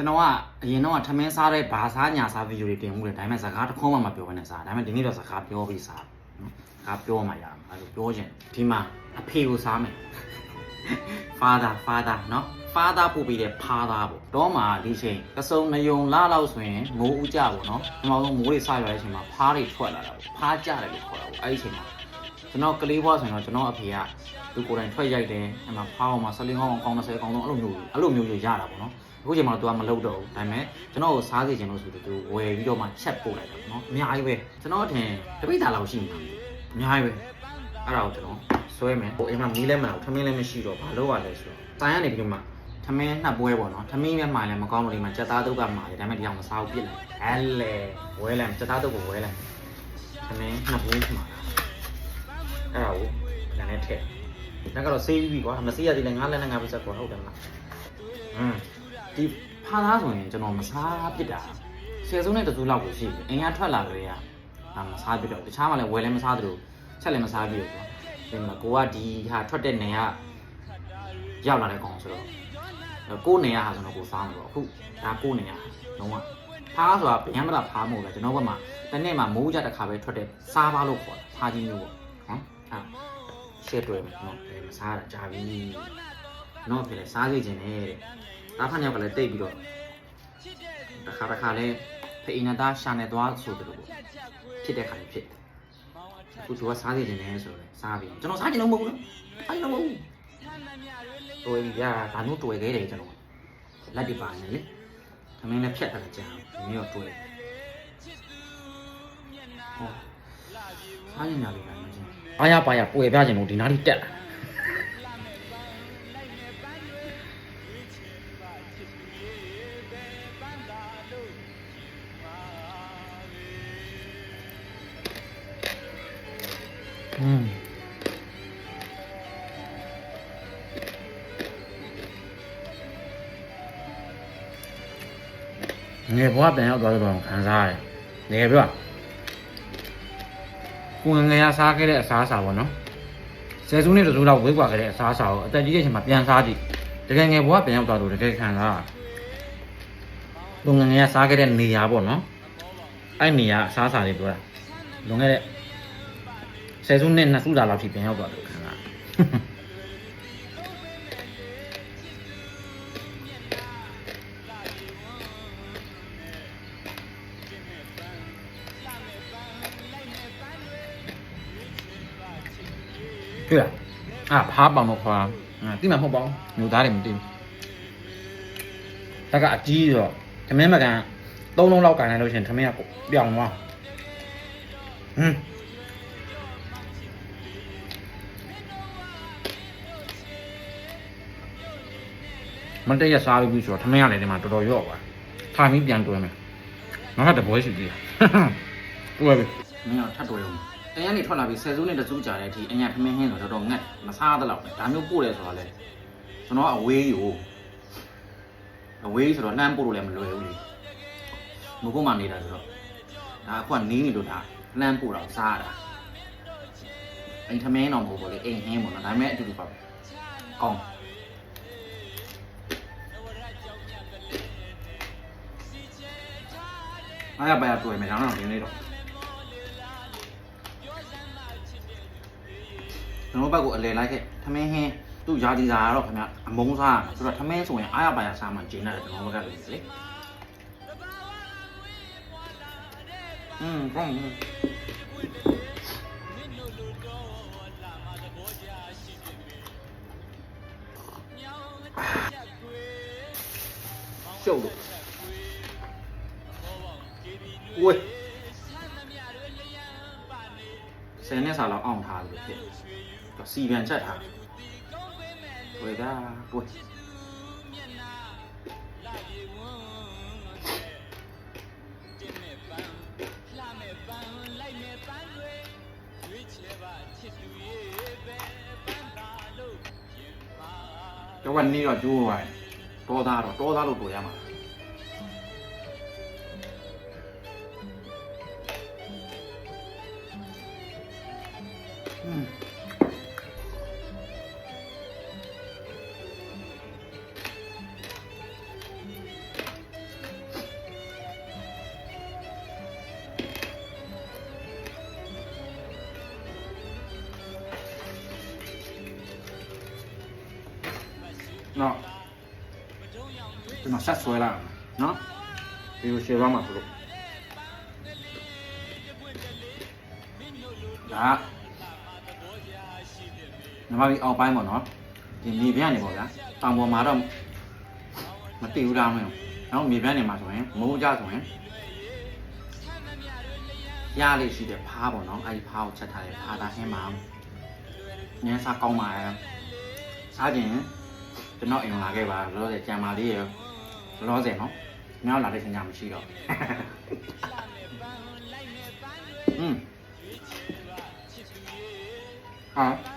ကျွန်တော်ကအရင်တော့ထမင်းစားတဲ့ဘာစားညာစားဗီဒီယိုတွေတင်မှုတယ်ဒါပေမဲ့စကားတစ်ခေါက်မှမပြောဘဲနဲ့စားဒါပေမဲ့ဒီနေ့တော့စကားပြောပြီးစားနော်စကားပြောမှရမှာအဲ့လိုပြောချင်ဒီမှာအဖေကိုစားမယ် father father နော် father ပို့ပြီးတဲ့ father ပေါ့တော့မှဒီချိန်အစုံနယုံလာလောက်ဆိုရင်မိုးဥကြပေါ့နော်ဒီမှာမိုးတွေစရတဲ့အချိန်မှာဖားတွေထွက်လာတာပေါ့ဖားကြတယ်လို့ခေါ်တာပေါ့အဲ့ဒီအချိန်မှာကျွန်တော်ကလေးဘွားဆိုရင်တော့ကျွန်တော်အဖေကသူကိုယ်တိုင်ထွက်ရိုက်တယ်အဲ့မှာဖားအောင်မှာဆလင်းကောင်းအောင်ကောင်း30ကောင်းတော့အဲ့လိုမျိုးအဲ့လိုမျိုးမျိုးရတာပေါ့နော် အခုချိန်မှာတော့ तू ကမလုပ်တော့ဘူးဒါပေမဲ့ကျွန်တော်ကိုစားစီခြင်းလို့ဆိုပြီးသူဝယ်ပြီးတော့မှချက်ပို့လိုက်တာပေါ့နော်အများကြီးပဲကျွန်တော်အထင်တပိတ်တာလောက်ရှိမှာအများကြီးပဲအဲ့ဒါကိုကျွန်တော်ဆွဲမယ်ဟိုအိမ်မှာမီးလည်းမလာဘူးထမင်းလည်းမရှိတော့ဘာလို့ရလဲဆိုတော့တိုင်ရနေပြီးတော့မှထမင်းနှစ်ပွဲပေါ့နော်ထမင်းလည်းမှလည်းမကောင်းလို့ဒီမှာစက်သားတုပ်ကမှာတယ်ဒါပေမဲ့ဒီအောင်မစားဘူးပြစ်လိုက်အဲလေဝဲလိုက်စက်သားတုပ်ကိုဝဲလိုက်ထမင်းနှစ်ပွဲမှာအဲ့ဒါကိုလည်းနဲ့ထည့်ဒါကတော့ဆေးပြီးပြီကွာမဆေးရသေးလဲငါးလက်နဲ့ငါးပစ္စက်ကွာဟုတ်တယ်မလားอืม ဒီဖားသားဆိုရင်ကျွန်တော်မစားပြစ်တာဆယ်စုနဲ့တစုလောက်ကိုရှိပြီအင်ကထွက်လာကြလေကဒါမစားပြစ်တော့တခြားမှလည်းဝယ်လည်းမစားသလိုချက်လည်းမစားပြစ်ဘူးကွာဒီမှာကိုကဒီဟာထွက်တဲ့နေကရောက်လာတဲ့ကောင်ဆိုတော့ကိုယ်နေရဟာဆိုတော့ကိုစားမှာပေါ့အခုဒါကိုယ်နေရလုံးဝဖားဆိုတာဗျမ်းမလားဖားမို့ပဲကျွန်တော်ဘက်မှာတစ်နေ့မှာမိုးကြတစ်ခါပဲထွက်တဲ့စားပါလို့ခေါ်တာဖားကြီးမျိုးပေါ့နော်အဲ့ရှက်တွဲမယ်နော်မစားတာကြာပြီနော်ပြလေစားကြည့်ခြင်းနဲ့တဲ့ တားဖန်ရောက်ကလည်းတိတ်ပြီးတော့တစ်ခါတစ်ခါလဲဖိအိနာသားရှာနေသွားဆိုတယ်လို့ပေါ့ဖြစ်တဲ့ခါလေးဖြစ်အခုသူကစားကြည့်ခြင်းနဲ့ဆိုတော့စားပြီကျွန်တော်စားကြည့်လို့မဟုတ်ဘူးနော်စားကြည့်လို့မဟုတ်ဘူးတွေ့ပြီဗျာဒါမျိုးတွေ့ခဲ့တယ်ကျွန်တော်လက်ဒီပါနေလေသမင်းလည်းဖြတ်ထားကြကြာဒီမျိုးတော့တွေ့ဟောစားရင်ညာလေးပါမချင်းအားရပါရပွေပြခြင်းလို့ဒီနားလေးတက်လာ อืมငယ်ဘွားပြန်ရောက်သွားတော့ခံစားရတယ်ငယ်ပြောကိုငယ်ရစားခဲ့တဲ့အစားအစာပေါ့နော်ဆယ်စုနှစ်တစ်စုလောက်ဝေးကွာခဲ့တဲ့အစားအစာကိုအသက်ကြီးတဲ့အချိန်မှာပြန်စားကြည့်တကယ်ငယ်ဘွားပြန်ရောက်သွားတော့တကယ်ခံစားရတယ်ကိုငယ်ငယ်ရစားခဲ့တဲ့နေရာပေါ့နော်အဲ့နေရာအစားအစာတွေပြောတာလွန်ခဲ့တဲ့ ဆယ်စုနှစ်နှစ်စုတာလောက်ထိပြန်ရောက်သွားတယ်ခံစားတွေ့လားအာဖားပေါင်တော့ခွာအာတိမှမဟုတ်ပါဘူးမျိုးသားတွေမသိဘူးတကအကြီးတော့သမင်းမကန်သုံးလုံးလောက်ကန်လိုက်လို့ရှရင်သမင်းကပြောင်းသွားဟမ် မတည့်ရစားပြီးဆိုတော့သမင်းကလည်းဒီမှာတော်တော်ရော့သွားထိုင်ပြီးပြန်တွဲမယ်နောက်ထပ်တပွဲရှိသေးတယ်တွဲပြီမင်းကထပ်တွဲအောင်အရင်ကနေထွက်လာပြီးဆယ်စုနှစ်တစုကြာတဲ့အထိအညာသမင်းဟင်းဆိုတော့တော်တော်ငတ်မစားသလောက်ပဲဒါမျိုးပို့တယ်ဆိုတော့လေကျွန်တော်ကအဝေးယူအဝေးဆိုတော့နှမ်းပို့လို့လည်းမလွယ်ဘူးလေမကုတ်မှနေတာဆိုတော့ဒါအခုကနေနေလို့ဒါနှမ်းပို့တော့စားရတာအိမ်သမင်းတော့မဟုတ်ဘူးလေအိမ်ဟင်းပေါ့နော်ဒါပေမဲ့အတူတူပါပဲကောင်း အားရပါရတွေ့မယ်ဒါတော့ဒီနေ့တော့ကျွန်တော်ဘက်ကိုအလဲလိုက်ခဲ့သမင်းဟင်းသူ့ယာဒီစာကတော့ခင်ဗျအမုန်းစားရဆိုတော့သမင်းဆိုရင်အားရပါရစားမှကျင်းတယ်ကျွန်တော်ဘက်ကလေอืมကောင်းရှုပ်လို့ ဝေးဆယ်နှစ်စာလောက်အောင်ထားလို့ဖြစ်တော့စီပြန်ချက်ထားဝေးတာဝေးတော့วันนี้တော့ကျိုးသွားတယ်တောသားတော့တောသားလို့တွေ့ရမှာ No. Demasiado era, ¿no? Digo, llevamos. Ah. မှာဆိုလို့ဒါနမပြီးအောက်ပိုင်းပေါ့နော်ဒီမြေပြန့်နေပေါ့ဗျာတောင်ပေါ်မှာတော့မတိဘူးလားမင်းနော်မြေပြန့်နေမှာဆိုရင်မိုးကြဆိုရင်ရလေးရှိတဲ့ဖားပေါ့နော်အဲဒီဖားကိုချက်ထားတယ်ဖားသားဟင်းမှာညမ်းစားကောင်းပါရဲ့စားခြင်းကျွန်တော်အိမ်လာခဲ့ပါလောလောဆယ်ကြံမာလေးရလောလောဆယ်နော်မြောက်လာတဲ့ခင်ဗျာမရှိတော့อืม啊，队